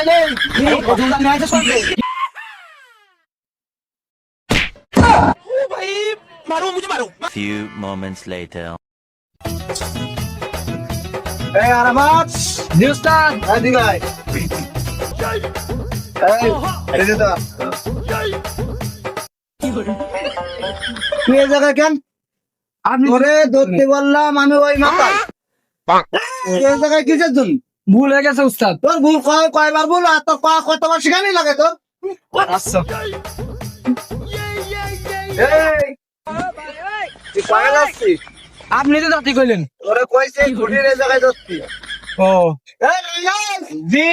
সাইলে প্রথমটা নিয়ে Few moments later. এই আরামাত উস্তাদ এদিকে আয়। এই, এদিকে তো। তুই এই জায়গায় কেন আপনি তোরে ধরতে বললাম আমি ওই মাথায় তুই এই জায়গায় কিসের জন্য ভুল হয়ে গেছে উস্তাদ। তোর ভুল কয় কয়বার ভুল? আর তোর কয় কতবার শিখানি লাগে তোর? আচ্ছা। আপনি তো জাতি কইলেন। তোরে কইছে জায়গায় ও। জি।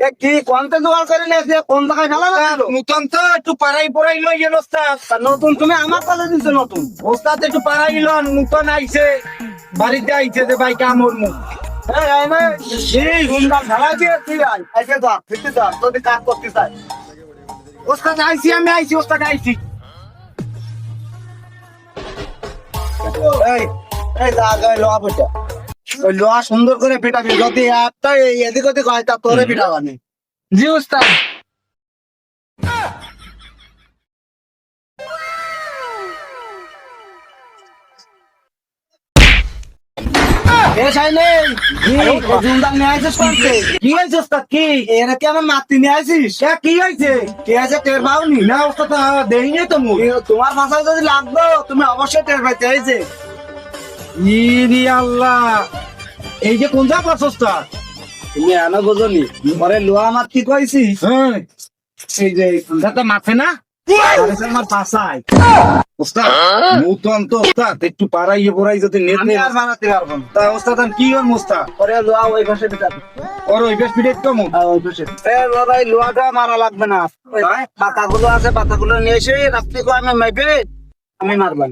এ কি কোনতে জোগাড় করে নিয়ে কোন জায়গায় ফেলা নতুন তো একটু পাড়াই পড়াই লই গেল নতুন তুমি আমার দিছো নতুন? উস্তাদ একটু পাড়াই লন নতুন আইছে বাড়িতে আইছে যে ভাই কামড় মুখ। এই, এই নে, এই গুন্ডা ফেলা দিয়ে তুই আয়। এসে যা ফিরতে যা যদি কাজ করতে চাই। উস্তাদ আমি লোহা পয়সা ওই লোহা সুন্দর করে পিটাবি যদি এদিক ওদিক হয় তা তোরে পিটাবানি জি উস্তাদ এ সাইলে জুমদাং নিয়ে আসিস কোনতে কি? হয়েছে কি এরা কি আমার নাতি নিয়ে আসিস কি হয়েছে? কি আছে টের পাওনি? না ওস্তাদ দেখিনি তো তোমার ভাষায় যদি লাগতো তুমি অবশ্যই টের পাইতে হয়েছে ইরি আল্লাহ। এই যে কোন যা প্রশস্তা তুমি এনে বোঝনি। পরে লোহা মার কি কইছি হ্যাঁ। এই যে মাথে না? আমার পাশায় উস্তাদ নতুন তো উস্তাদ একটু পাড়াইয়ে পড়াই যদি আমি নেতে আর বানাতে পারব তা উস্তাদ কি হন মুস্তা পরে লোহা ওই পাশে পিটাবি ওর ওই বেশ পিঠে কম হ্যাঁ, ওই পাশে। এ বাবা এই মারা লাগবে না। ওই পাতাগুলো আছে পাতাগুলো নিয়ে এসে রাত্রি করে আমি মেপে আমি মারবান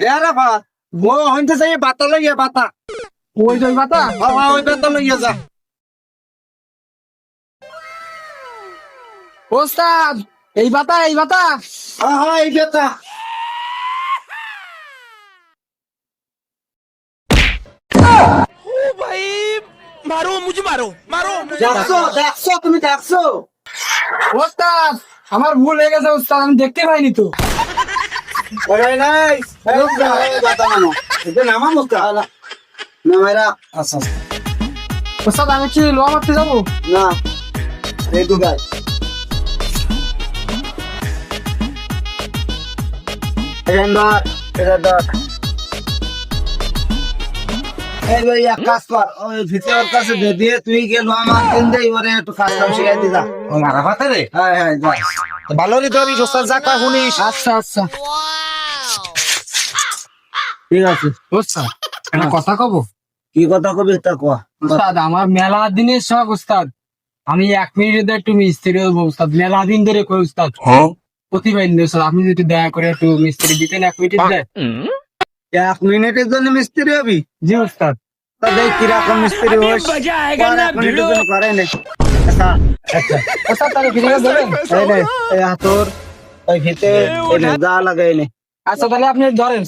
রে বা বো হইতে চাই বাতা লইয়া বাতা ওই জয় পাতা? ওই বাতা লইয়া যা। ওস্তাদ এই বাতা এই বাতা হ্যাঁ এই বেতা দেখছ দেখছ তুমি দেখছ? ওস্তাদ আমার ভুল হয়ে গেছে ওস্তাদ আমি দেখতে পাইনি তো। ওরে নাই বেতা এটা নামা আচ্ছা ওস্তাদ আমি কি লোয়া মারতে যাব? না তো গাছ এখান ধর এটা ধর এই ভাই এক কাজ কর। ওই ভিতরের কাছে দে দিয়ে তুই গেল আমার তিন দে এবারে একটু কাজ কাম শিখাই দিলা ও মারা পাতে রে? হ্যাঁ হ্যাঁ যা। ভালো রে তোর ওস্তাদ যা কয় শুনিস। আচ্ছা আচ্ছা। ঠিক আছে। ওস্তাদ একটা কথা কব? কি কথা কবি তা কয়া ওস্তাদ আমার মেলা দিনের শখ ওস্তাদ। আমি এক মিনিটে একটু মিস্ত্রি হব ওস্তাদ মেলা দিন ধরে কই ওস্তাদ? প্রতিবার আপনি যদি দয়া করে একটু মিস্ত্রি দিতেন এক মিনিট দেয় এক মিনিটের জন্য মিস্ত্রি হবি? জি কীরকম মিস্ত্রি হোস। করে আচ্ছা। আচ্ছা। তাহলে আচ্ছা আপনি ধরেন।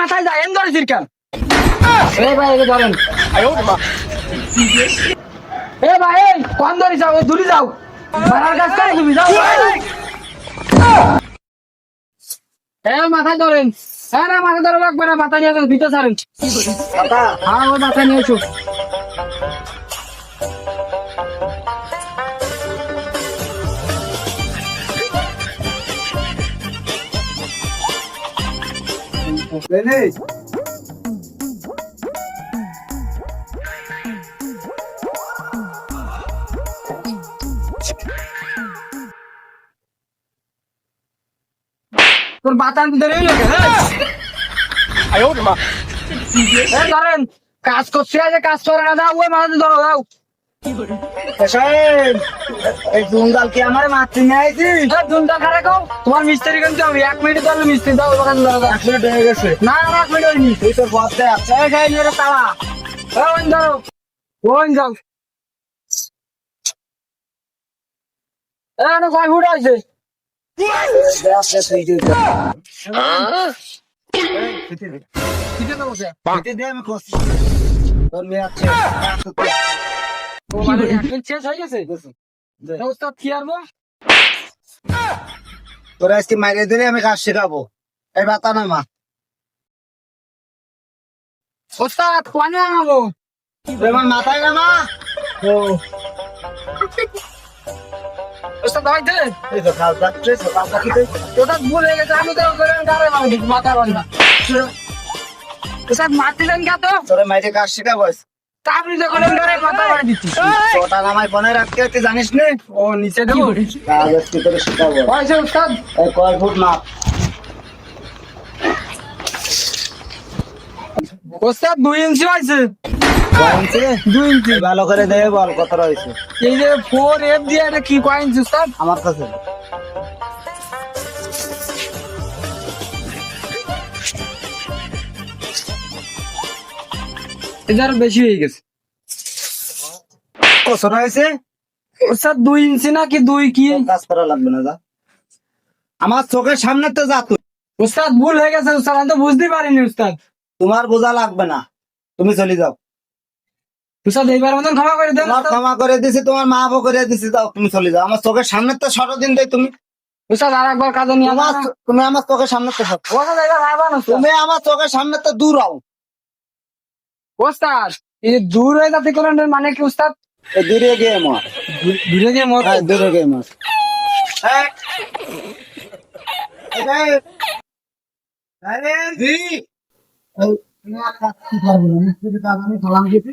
মাথায় যা এন ধরে চিরকাল ভাই ধরেন। এ ভাই কোন ধরে যাও দূরে যাও। মারার কাজ করে তুমি যাও। এ মাথায় ধরেন। হ্যাঁ না মাথা ধরে না মাথা নিয়ে ভিতরে ছাড়েন। হ্যাঁ ওই মাথা নিয়ে তোর মাথা ধরে এলো কেন এই ধরেন কাজ করছে আছে কাজ করে না দাও ওই মাথা ধরো দাও। আমার মাতৃ নিয়ে আইছি? দুমটা খারে কও তোমার মিস্ত্রি কিন্তু আমি। এক মিনিট ধরলে মিস্ত্রি দাও। এক মিনিট হয়ে গেছে। না না এক মিনিট হয়নি। তুই তোর বস দেখ এই যাই নিয়ে তালা ওই ধরো। ওই যাও এখানে কয় ফুট আছে? তোর আজকে মাইরে দিলে আমি কাজ শেখাবো এই বাতা না মা উস্তাদ কোয়ানে আনাবো মাথায় না ও উস্তাদ ভাই দে এই তো কাজ যাচ্ছে কাজ রাখিতে ওটা ভুল গেছে আমি তো করে গাড়ে মারি মাথা বান্ধা। উস্তাদ মারতেছেন কে তো? তোরা মাইরে কাজ শেখাবো আজকে। তা তো করে গাড়ে মাথা বাড়ি দিচ্ছি তোটা নামাই বনে রাখতে তুই জানিস নে? ও নিচে দেবো? কাজ আজকে তোরে শেখাবো। পয়সা উস্তাদ এই কয় ফুট মাপ? উস্তাদ দুই ইঞ্চি হয়েছে দুই ইঞ্চি ভালো করে দে বল কত রয়েছে। এই যে ফোর এফ দিয়ে এটা কি কয় ইঞ্চি উস্তাদ আমার কাছে। এটা আরও বেশি হয়ে গেছে। কত রয়েছে? উস্তাদ দুই ইঞ্চি না কি দুই কি? কাজ করা লাগবে না যা। আমার চোখের সামনে তো যা তুই। উস্তাদ ভুল হয়ে গেছে উস্তাদ আমি তো বুঝতে পারিনি উস্তাদ তোমার বোঝা লাগবে না। তুমি চলে যাও। উস্তাদ এইবার মতন ক্ষমা করে ক্ষমা করে দিছি তোমার মা করে দিছি যাও তুমি চলে যাও। আমার চোখের সামনে তো সরো দিন দেয় তুমি। উস্তাদ আর কাজে নিয়ে তুমি আমার চোখের সামনে তো উস্তাদ তুমি আমার চোখের সামনে তো দূর হও। উস্তাদ এই দূর হয়ে যাতে করেন মানে কি দূরে গিয়ে মার। দূরে গিয়ে মত হ্যাঁ দূরে গিয়ে মার। হ্যাঁ। এই যে, আরে এই, তুমি আর কাজ করবে না? কাজ আমি সালাম দিছি।